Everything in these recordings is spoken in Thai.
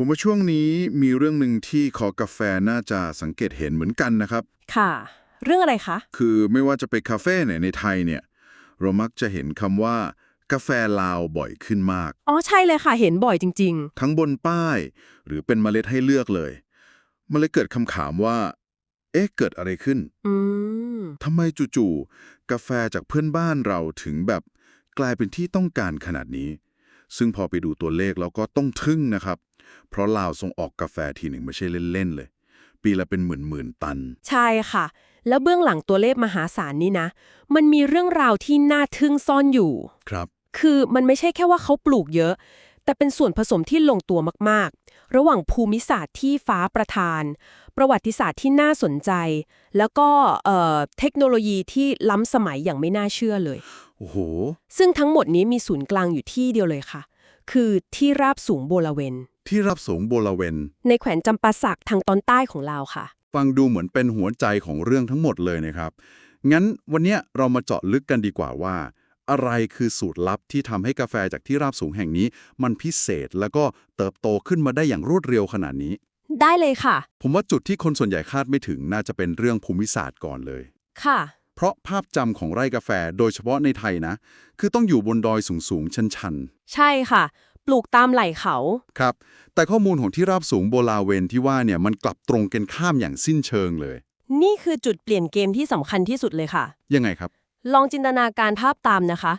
ผมว่าช่วงนี้มีเรื่องหนึ่งที่คอกาแฟน่าจะสังเกตเห็นเหมือนกันนะครับ ค่ะ เรื่องอะไรคะ คือไม่ว่าจะไปคาเฟ่ไหนในไทยเนี่ย เรามักจะเห็นคำว่า กาแฟลาวบ่อยขึ้นมาก อ๋อใช่เลยค่ะ เห็นบ่อยจริงทั้งบนป้าย หรือเป็นเมล็ดให้เลือกเลย มันเลยเกิดคำถามว่า เอ๊ะเกิดอะไรขึ้นๆอืมทำไมจู่ๆกาแฟจากเพื่อนบ้านเราถึงแบบกลายเป็นที่ต้องการขนาดนี้ ซึ่งพอไปดูตัวเลขแล้วก็ต้องทึ่งนะครับ เพราะลาวส่งออกกาแฟทีหนึ่งไม่ใช่เล่นๆเลย ปีละเป็นหมื่นๆตัน ใช่ค่ะ แล้วเบื้องหลังตัวเลขมหาศาลนี่นะ มันมีเรื่องราวที่น่าทึ่งซ่อนอยู่ ครับ คือมันไม่ใช่แค่ว่าเขาปลูกเยอะ แต่เป็นส่วนผสมที่ลงตัวมากๆ ระหว่างภูมิศาสตร์ที่ฟ้าประทาน ประวัติศาสตร์ที่น่าสนใจ แล้วก็เอ่อเทคโนโลยีที่ล้ำสมัยอย่างไม่น่าเชื่อเลยโอ้โห ซึ่งทั้งหมดนี้มีศูนย์กลางอยู่ที่เดียวเลยค่ะ คือที่ราบสูงโบลาเวน ที่รับสูงโบลาเวน ในแขวนจำปาสักทางตอนใต้ของลาวค่ะ ฟังดูเหมือนเป็นหัวใจของเรื่องทั้งหมดเลยนะครับ งั้นวันเนี้ยเรามาเจาะลึกกันดีกว่าว่า อะไรคือสูตรลับที่ทำให้กาแฟจากที่ราบสูงแห่งนี้ มันพิเศษแล้วก็เติบโตขึ้นมาได้อย่างรวดเร็วขนาดนี้ ได้เลยค่ะ ผมว่าจุดที่คนส่วนใหญ่คาดไม่ถึงน่าจะเป็นเรื่องภูมิศาสตร์ก่อนเลย ค่ะ เพราะภาพจำของไร่กาแฟโดยเฉพาะในไทยนะ คือต้องอยู่บนดอยสูงๆชันใช่ค่ะ ปลูกตามไหล่เขาๆครับ แต่ข้อมูลของที่ราบสูงโบลาเวนที่ว่าเนี่ยมันกลับตรงกันข้ามอย่างสิ้นเชิงเลย นี่คือจุดเปลี่ยนเกมที่สำคัญที่สุดเลยค่ะ ยังไงครับ ลองจินตนาการภาพตามนะคะ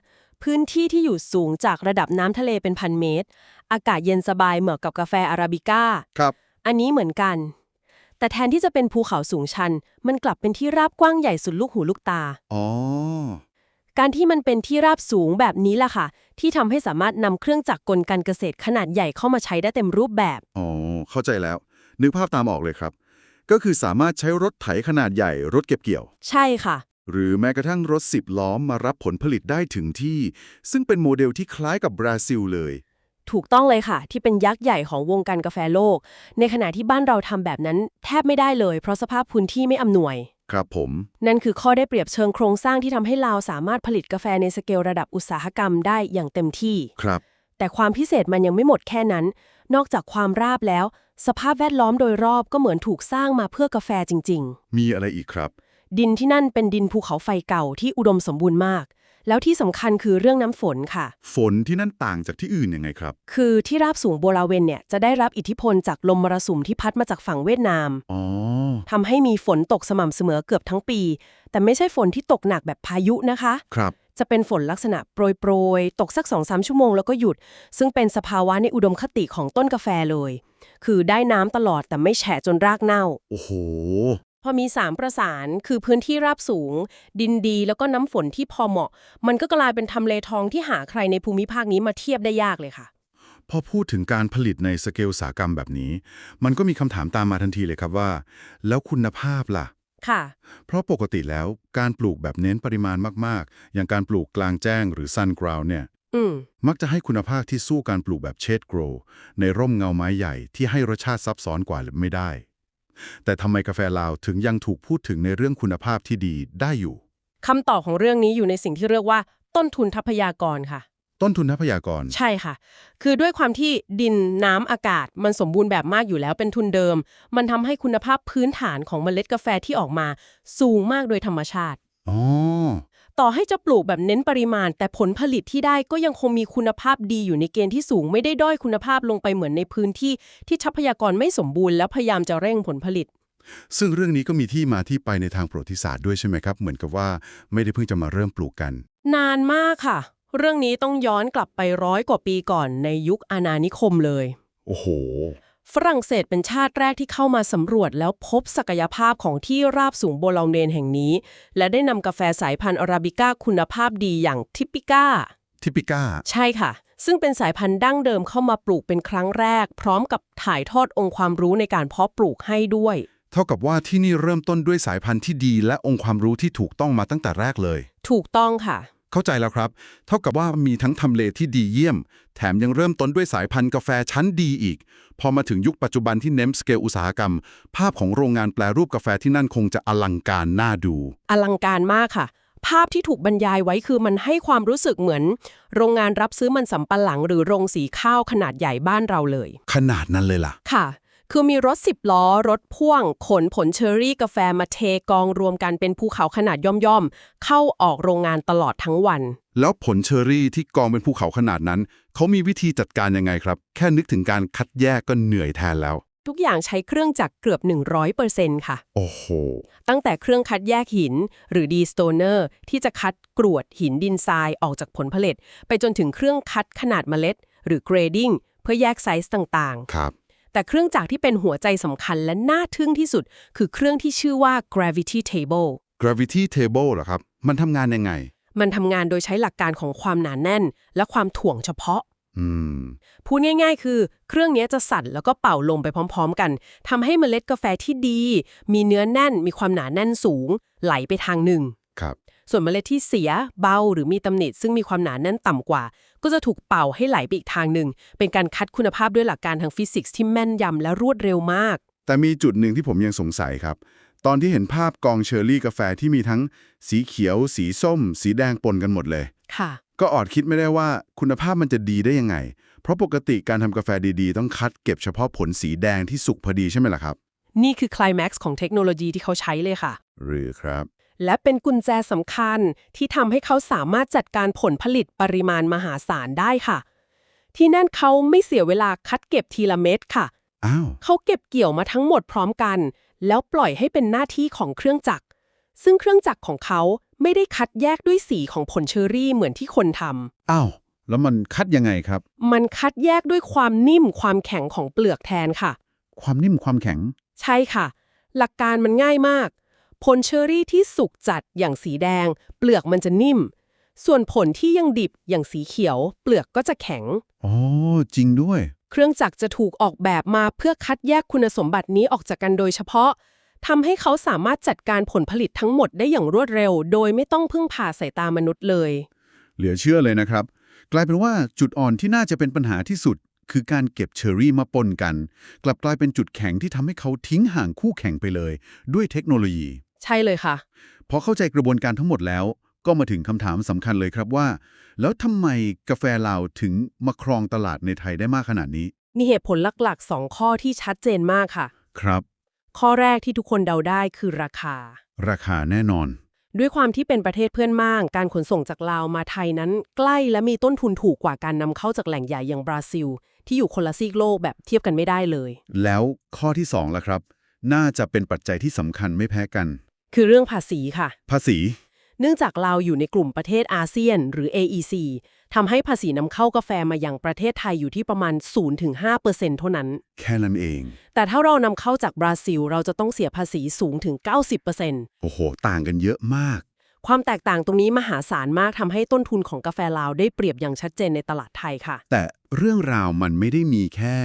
พื้นที่ที่อยู่สูงจากระดับน้ำทะเลเป็นพันเมตร อากาศเย็นสบายเหมาะกับกาแฟอาราบิก้าครับ อันนี้เหมือนกัน แต่แทนที่จะเป็นภูเขาสูงชัน มันกลับเป็นที่ราบกว้างใหญ่สุดลูกหูลูกตา อ๋อ การที่มันเป็นที่ราบสูงแบบนี้ล่ะค่ะ ที่ทำให้สามารถนำเครื่องจักรกลการเกษตรขนาดใหญ่เข้ามาใช้ได้เต็มรูปแบบ อ๋อ เข้าใจแล้ว นึกภาพตามออกเลยครับ ก็คือสามารถใช้รถไถขนาดใหญ่ รถเก็บเกี่ยว ใช่ค่ะ หรือแม้กระทั่งรถสิบล้อมารับผลผลิตได้ถึงที่ ซึ่งเป็นโมเดลที่คล้ายกับบราซิลเลย ถูกต้องเลยค่ะ ที่เป็นยักษ์ใหญ่ของวงการกาแฟโลก ในขณะที่บ้านเราทำแบบนั้นแทบไม่ได้เลย เพราะสภาพพื้นที่ไม่อำนวย ครับผม นั่นคือข้อได้เปรียบเชิงโครงสร้างที่ทำให้ลาวสามารถผลิตกาแฟในสเกลระดับอุตสาหกรรมได้อย่างเต็มที่ ครับ แต่ความพิเศษมันยังไม่หมดแค่นั้น นอกจากความราบแล้ว สภาพแวดล้อมโดยรอบก็เหมือนถูกสร้างมาเพื่อกาแฟจริง มีอะไรอีกครับ ๆ ดินที่นั่นเป็นดินภูเขาไฟเก่าที่อุดมสมบูรณ์มาก แล้วที่สำคัญคือเรื่องน้ำฝนค่ะ ฝนที่นั่นต่างจากที่อื่นยังไงครับ คือที่ราบสูงโบลาเวนเนี่ยจะได้รับอิทธิพลจากลมมรสุมที่พัดมาจากฝั่งเวียดนามอ๋อทำให้มีฝนตกสม่ำเสมอเกือบทั้งปี แต่ไม่ใช่ฝนที่ตกหนักแบบพายุนะคะ ครับ จะเป็นฝนลักษณะโปรยๆตกสัก2อสชั่วโมงแล้วก็หยุด ซึ่งเป็นสภาวะในอุดมคติของต้นกาแฟเลย คือได้น้ำตลอดแต่ไม่แฉะจนรากเน่า โอ้โห พอมี 3 ประสานคือพื้นที่ราบสูง ดินดีแล้วก็น้ำฝนที่พอเหมาะ มันก็กลายเป็นทำเลทองที่หาใครในภูมิภาคนี้มาเทียบได้ยากเลยค่ะ พอพูดถึงการผลิตในสเกลอุตสาหกรรมแบบนี้ มันก็มีคำถามตามมาทันทีเลยครับว่า แล้วคุณภาพล่ะ ค่ะ เพราะปกติแล้วการปลูกแบบเน้นปริมาณมากๆ อย่างการปลูกกลางแจ้งหรือซันกราวเนี่ยอืมมักจะให้คุณภาพที่สู้การปลูกแบบเชดโกรในร่มเงาไม้ใหญ่ที่ให้รสชาติซับซ้อนกว่าหรือไม่ได้ แต่ทำไมกาแฟลาวถึงยังถูกพูดถึงในเรื่องคุณภาพที่ดีได้อยู่ คำตอบของเรื่องนี้อยู่ในสิ่งที่เรียกว่าต้นทุนทรัพยากรค่ะ ต้นทุนทรัพยากร ใช่ค่ะ คือด้วยความที่ดินน้ำอากาศมันสมบูรณ์แบบมากอยู่แล้วเป็นทุนเดิม มันทำให้คุณภาพพื้นฐานของเมล็ดกาแฟที่ออกมา สูงมากโดยธรรมชาติ อ๋อ ต่อให้จะปลูกแบบเน้นปริมาณ แต่ผลผลิตที่ได้ก็ยังคงมีคุณภาพดีอยู่ในเกณฑ์ที่สูงไม่ได้ด้อยคุณภาพลงไปเหมือนในพื้นที่ที่ทรัพยากรไม่สมบูรณ์แล้วพยายามจะเร่งผลผลิต ซึ่งเรื่องนี้ก็มีที่มาที่ไปในทางประวัติศาสตร์ด้วยใช่ไหมครับ เหมือนกับว่าไม่ได้เพิ่งจะมาเริ่มปลูกกัน นานมากค่ะ เรื่องนี้ต้องย้อนกลับไปร้อยกว่าปีก่อนในยุคอาณานิคมเลย โอ้โห ฝรั่งเศสเป็นชาติแรกที่เข้ามาสำรวจแล้วพบศักยภาพของที่ราบสูงโบลองเดนแห่งนี้ และได้นำกาแฟสายพันธุ์อาราบิก้าคุณภาพดีอย่างทิปิก้า ทิปิก้า ใช่ค่ะ ซึ่งเป็นสายพันธุ์ดั้งเดิมเข้ามาปลูกเป็นครั้งแรก พร้อมกับถ่ายทอดองค์ความรู้ในการเพาะปลูกให้ด้วย เท่ากับว่าที่นี่เริ่มต้นด้วยสายพันธุ์ที่ดี และองค์ความรู้ที่ถูกต้องมาตั้งแต่แรกเลย ถูกต้องค่ะ เข้าใจแล้วครับ เท่ากับว่ามีทั้งทำเลที่ดีเยี่ยม แถมยังเริ่มต้นด้วยสายพันธุ์กาแฟชั้นดีอีก พอมาถึงยุคปัจจุบันที่เน้นสเกลอุตสาหกรรม ภาพของโรงงานแปลรูปกาแฟที่นั่นคงจะอลังการน่าดู อลังการมากค่ะ ภาพที่ถูกบรรยายไว้คือมันให้ความรู้สึกเหมือน โรงงานรับซื้อมันสำปะหลังหรือโรงสีข้าวขนาดใหญ่บ้านเราเลย ขนาดนั้นเลยล่ะ ค่ะ คือมีรถ10ล้อ รถพ่วง ขนผลเชอร์รี่กาแฟมาเทกองรวมกันเป็นภูเขาขนาดย่อมๆ เข้าออกโรงงานตลอดทั้งวัน แล้วผลเชอรี่ที่กองเป็นภูเขาขนาดนั้น เขามีวิธีจัดการยังไงครับ แค่นึกถึงการคัดแยกก็เหนื่อยแทนแล้ว ทุกอย่างใช้เครื่องจักรเกือบ 100%ค่ะ โอ้โห ตั้งแต่เครื่องคัดแยกหิน หรือดีสโตเนอร์ที่จะคัดกรวดหินดินทรายออกจากผลผลิต ไปจนถึงเครื่องคัดขนาดเมล็ด หรือ grading เพื่อแยกไซส์ต่างครับๆ แต่เครื่องจักรที่เป็นหัวใจสำคัญและน่าทึ่งที่สุด คือเครื่องที่ชื่อว่า gravity table gravity table เหรอครับ มันทำงานยังไง มันทำงานโดยใช้หลักการของความหนาแน่น และความถ่วงเฉพาะอืมพูดง่ายๆ คือเครื่องนี้จะสั่นแล้วก็เป่าลมไปพร้อมๆ กันทำให้เมล็ดกาแฟที่ดี มีเนื้อแน่นมีความหนาแน่นสูง ไหลไปทางหนึ่งครับ ส่วนเมล็ดที่เสียเบาหรือมีตำหนิซึ่งมีความหนาแน่นต่ำกว่า ก็จะถูกเป่าให้ไหลไปอีกทางหนึ่ง เป็นการคัดคุณภาพด้วยหลักการทางฟิสิกส์ที่แม่นยำและรวดเร็วมาก แต่มีจุดหนึ่งที่ผมยังสงสัยครับ ตอนที่เห็นภาพกองเชอร์รี่กาแฟที่มีทั้งสีเขียว สีส้ม สีแดงปนกันหมดเลยค่ะก็อดคิดไม่ได้ว่าคุณภาพมันจะดีได้ยังไง เพราะปกติการทำกาแฟดีๆ ต้องคัดเก็บเฉพาะผลสีแดงที่สุกพอดีใช่ไหมล่ะครับ นี่คือไคลแม็กซ์ของเทคโนโลยีที่เขาใช้เลยค่ะ หรือครับ และเป็นกุญแจสำคัญที่ทำให้เขาสามารถจัดการผลผลิตปริมาณมหาศาลได้ค่ะ ที่นั่นเขาไม่เสียเวลาคัดเก็บทีละเม็ดค่ะ อ้าว เขาเก็บเกี่ยวมาทั้งหมดพร้อมกัน แล้วปล่อยให้เป็นหน้าที่ของเครื่องจักร ซึ่งเครื่องจักรของเขาไม่ได้คัดแยกด้วยสีของผลเชอร์รี่เหมือนที่คนทอ้าว แล้วมันคัดยังไงครับำมันคัดแยกด้วยความนิ่มความแข็งของเปลือกแทนค่ะ ความนิ่มความแข็ง ใช่ค่ะ หลักการมันง่ายมาก ผลเชอร์รี่ที่สุกจัดอย่างสีแดง เปลือกมันจะนิ่ม ส่วนผลที่ยังดิบอย่างสีเขียว เปลือกก็จะแข็ง อ๋อ จริงด้วย เครื่องจักรจะถูกออกแบบมาเพื่อคัดแยกคุณสมบัตินี้ออกจากกันโดยเฉพาะทำให้เขาสามารถจัดการผลผลิตทั้งหมดได้อย่างรวดเร็ว โดยไม่ต้องพึ่งพาสายตามนุษย์เลย เหลือเชื่อเลยนะครับ กลายเป็นว่าจุดอ่อนที่น่าจะเป็นปัญหาที่สุด คือการเก็บเชอร์รี่มาปนกัน กลับกลายเป็นจุดแข็งที่ทำให้เขาทิ้งห่างคู่แข่งไปเลย ด้วยเทคโนโลยี ใช่เลยค่ะ พอเข้าใจกระบวนการทั้งหมดแล้ว ก็มาถึงคำถามสำคัญเลยครับว่า แล้วทำไมกาแฟลาวถึงมาครองตลาดในไทยได้มากขนาดนี้ มีเหตุผลหลักๆ2ข้อที่ชัดเจนมากค่ะ ครับ ข้อแรกที่ทุกคนเดาได้คือราคา ราคาแน่นอน ด้วยความที่เป็นประเทศเพื่อนบ้านการขนส่งจากลาวมาไทยนั้น ใกล้และมีต้นทุนถูกกว่าการนำเข้าจากแหล่งใหญ่อย่างบราซิล ที่อยู่คนละซีกโลกแบบเทียบกันไม่ได้เลย แล้วข้อที่สองล่ะครับ น่าจะเป็นปัจจัยที่สำคัญไม่แพ้กัน คือเรื่องภาษีค่ะ ภาษี เนื่องจากลาวอยู่ในกลุ่มประเทศอาเซียน หรือ AEC ทำให้ภาษีนำเข้ากาแฟมาอย่างประเทศไทยอยู่ที่ประมาณ 0-5%เท่านั้น แค่นั้นเอง แต่ถ้าเรานำเข้าจากบราซิล เราจะต้องเสียภาษีสูงถึง 90%โอ้โห ต่างกันเยอะมาก ความแตกต่างตรงนี้มหาศาลมากทำให้ต้นทุนของกาแฟลาวได้เปรียบอย่างชัดเจนในตลาดไทยค่ะ แต่เรื่องราวมันไม่ได้มีแค่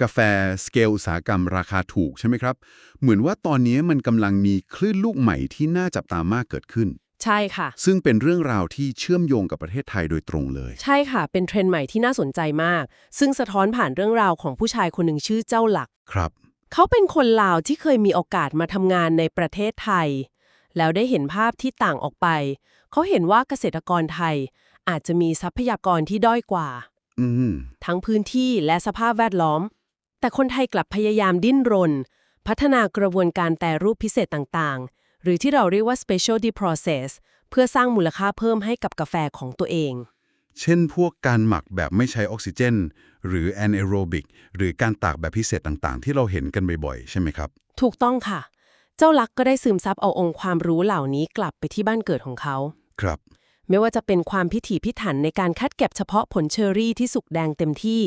กาแฟสเกลอุตสาหกรรมราคาถูกใช่ไหมครับ เหมือนว่าตอนนี้มันกำลังมีคลื่นลูกใหม่ที่น่าจับตามากเกิดขึ้นใช่ค่ะ ซึ่งเป็นเรื่องราวที่เชื่อมโยงกับประเทศไทยโดยตรงเลย ใช่ค่ะ เป็นเทรนด์ใหม่ที่น่าสนใจมาก ซึ่งสะท้อนผ่านเรื่องราวของผู้ชายคนหนึ่งชื่อเจ้าหลัก ครับ เขาเป็นคนลาวที่เคยมีโอกาสมาทำงานในประเทศไทย แล้วได้เห็นภาพที่ต่างออกไป เขาเห็นว่าเกษตรกรไทยอาจจะมีทรัพยากรที่ด้อยกว่าอืมทั้งพื้นที่และสภาพแวดล้อม แต่คนไทยกลับพยายามดิ้นรน พัฒนากระบวนการแปรรูปพิเศษต่างๆ หรือที่เราเรียกว่า specialty process เพื่อสร้างมูลค่าเพิ่มให้กับกาแฟของตัวเอง เช่นพวกการหมักแบบไม่ใช้ออกซิเจน หรือแอนแอโรบิกหรือการตากแบบพิเศษต่างๆ ที่เราเห็นกันบ่อยๆ ใช่ไหมครับ ถูกต้องค่ะ เจ้าลักษณ์ก็ได้ซึมซับเอาองค์ความรู้เหล่านี้กลับไปที่บ้านเกิดของเขา ครับ ไม่ว่าจะเป็นความพิถีพิถันในการคัดเก็บเฉพาะผลเชอร์รี่ที่สุกแดงเต็มที่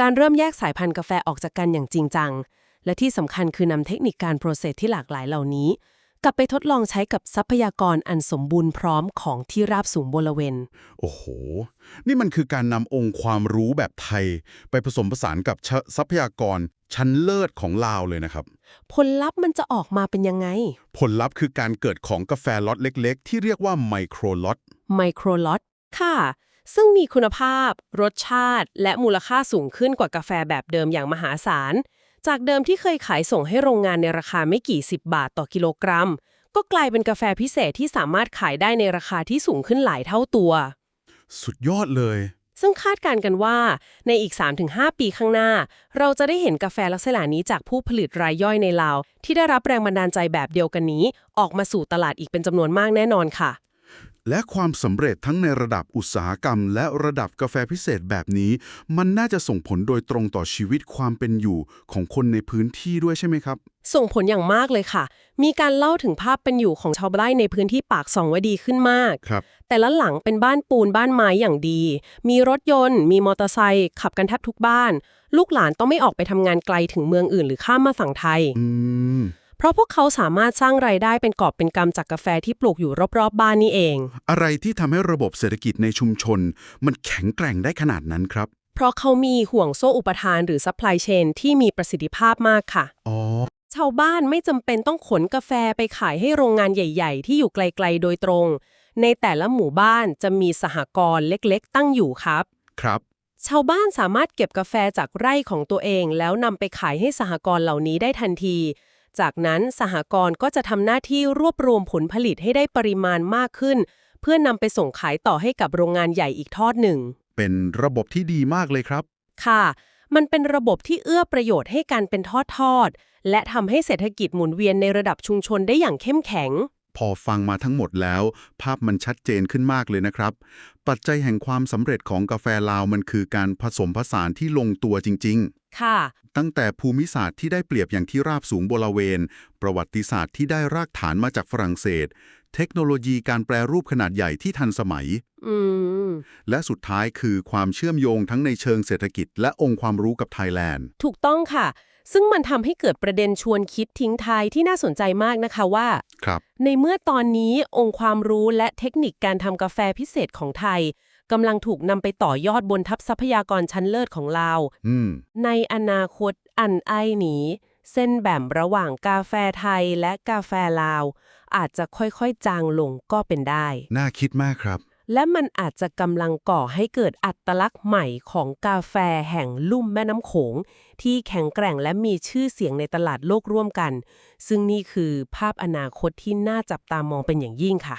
การเริ่มแยกสายพันธุ์กาแฟออกจากกันอย่างจริงจัง และที่สำคัญคือนำเทคนิคการโปรเซสที่หลากหลายเหล่านี้ กลับไปทดลองใช้กับทรัพยากรอันสมบูรณ์พร้อมของที่ราบสูงบริเวณ โอ้โห นี่มันคือการนำองค์ความรู้แบบไทย ไปผสมผสานกับชะทรัพยากรชั้นเลิศของลาวเลยนะครับ ผลลัพธ์มันจะออกมาเป็นยังไง ผลลัพธ์คือการเกิดของกาแฟล็อตเล็ก ๆ ที่เรียกว่าไมโครล็อตไมโครลอตค่ะ ซึ่งมีคุณภาพ รสชาติ และมูลค่าสูงขึ้นกว่ากาแฟแบบเดิมอย่างมหาศาล จากเดิมที่เคยขายส่งให้โรงงานในราคาไม่กี่สิบบาทต่อกิโลกรัม ก็กลายเป็นกาแฟพิเศษที่สามารถขายได้ในราคาที่สูงขึ้นหลายเท่าตัว สุดยอดเลย ซึ่งคาดการณ์กันว่า ในอีก 3-5 ปีข้างหน้า เราจะได้เห็นกาแฟลักษณะนี้จากผู้ผลิตรายย่อยในลาว ที่ได้รับแรงบันดาลใจแบบเดียวกันนี้ ออกมาสู่ตลาดอีกเป็นจำนวนมากแน่นอนค่ะ และความสำเร็จทั้งในระดับอุตสาหกรรม และระดับกาแฟพิเศษแบบนี้ มันน่าจะส่งผลโดยตรงต่อชีวิตความเป็นอยู่ของคนในพื้นที่ด้วยใช่ไหมครับ ส่งผลอย่างมากเลยค่ะ มีการเล่าถึงภาพเป็นอยู่ของชาวไร่ในพื้นที่ปากซองไว้ดีขึ้นมาก ครับ แต่ละหลังเป็นบ้านปูนบ้านไม้อย่างดี มีรถยนต์ มีมอเตอร์ไซค์ขับกันแทบทุกบ้าน ลูกหลานต้องไม่ออกไปทำงานไกลถึงเมืองอื่น หรือข้ามมาฝั่งไทย อืม เพราะพวกเขาสามารถสร้างรายได้เป็นกอบเป็นกำจากกาแฟที่ปลูกอยู่รอบๆบ้านนี่เอง อะไรที่ทำให้ระบบเศรษฐกิจในชุมชน มันแข็งแกร่งได้ขนาดนั้นครับ เพราะเขามีห่วงโซ่อุปทานหรือซัพพลายเชนที่มีประสิทธิภาพมากค่ะ อ๋อ ชาวบ้านไม่จำเป็นต้องขนกาแฟไปขายให้โรงงานใหญ่ ๆ ที่อยู่ไกลๆโดยตรง ในแต่ละหมู่บ้านจะมีสหกรณ์เล็กๆ ตั้งอยู่ครับ ครับ ชาวบ้านสามารถเก็บกาแฟจากไร่ของตัวเอง แล้วนำไปขายให้สหกรณ์เหล่านี้ได้ทันที จากนั้นสหกรณ์ก็จะทำหน้าที่รวบรวมผลผลิตให้ได้ปริมาณมากขึ้น เพื่อนำไปส่งขายต่อให้กับโรงงานใหญ่อีกทอดหนึ่ง เป็นระบบที่ดีมากเลยครับ ค่ะ มันเป็นระบบที่เอื้อประโยชน์ให้การเป็นทอดๆและทำให้เศรษฐกิจหมุนเวียนในระดับชุมชนได้อย่างเข้มแข็ง พอฟังมาทั้งหมดแล้ว ภาพมันชัดเจนขึ้นมากเลยนะครับ ปัจจัยแห่งความสำเร็จของกาแฟลาวมันคือการผสมผสานที่ลงตัวจริงค่ะๆตั้งแต่ภูมิศาสตร์ที่ได้เปรียบอย่างที่ราบสูงบริเวณ ประวัติศาสตร์ที่ได้รากฐานมาจากฝรั่งเศส เทคโนโลยีการแปรรูปขนาดใหญ่ที่ทันสมัยอืมและสุดท้ายคือความเชื่อมโยงทั้งในเชิงเศรษฐกิจ และองค์ความรู้กับไทยแลนด์ ถูกต้องค่ะ ซึ่งมันทำให้เกิดประเด็นชวนคิดทิ้งท้ายที่น่าสนใจมากนะคะว่า ครับ ในเมื่อตอนนี้องค์ความรู้และเทคนิคการทำกาแฟพิเศษของไทยกำลังถูกนำไปต่อยอดบนทับทรัพยากรชั้นเลิศของเราอืม ในอนาคตอันไอหนี เส้นแบ่งระหว่างกาแฟไทยและกาแฟลาว อาจจะค่อยๆ จางลงก็เป็นได้ น่าคิดมากครับ และมันอาจจะกำลังก่อให้เกิดอัตลักษณ์ใหม่ของกาแฟแห่งลุ่มแม่น้ำโขง ที่แข็งแกร่งและมีชื่อเสียงในตลาดโลกร่วมกัน ซึ่งนี่คือภาพอนาคตที่น่าจับตามองเป็นอย่างยิ่งค่ะ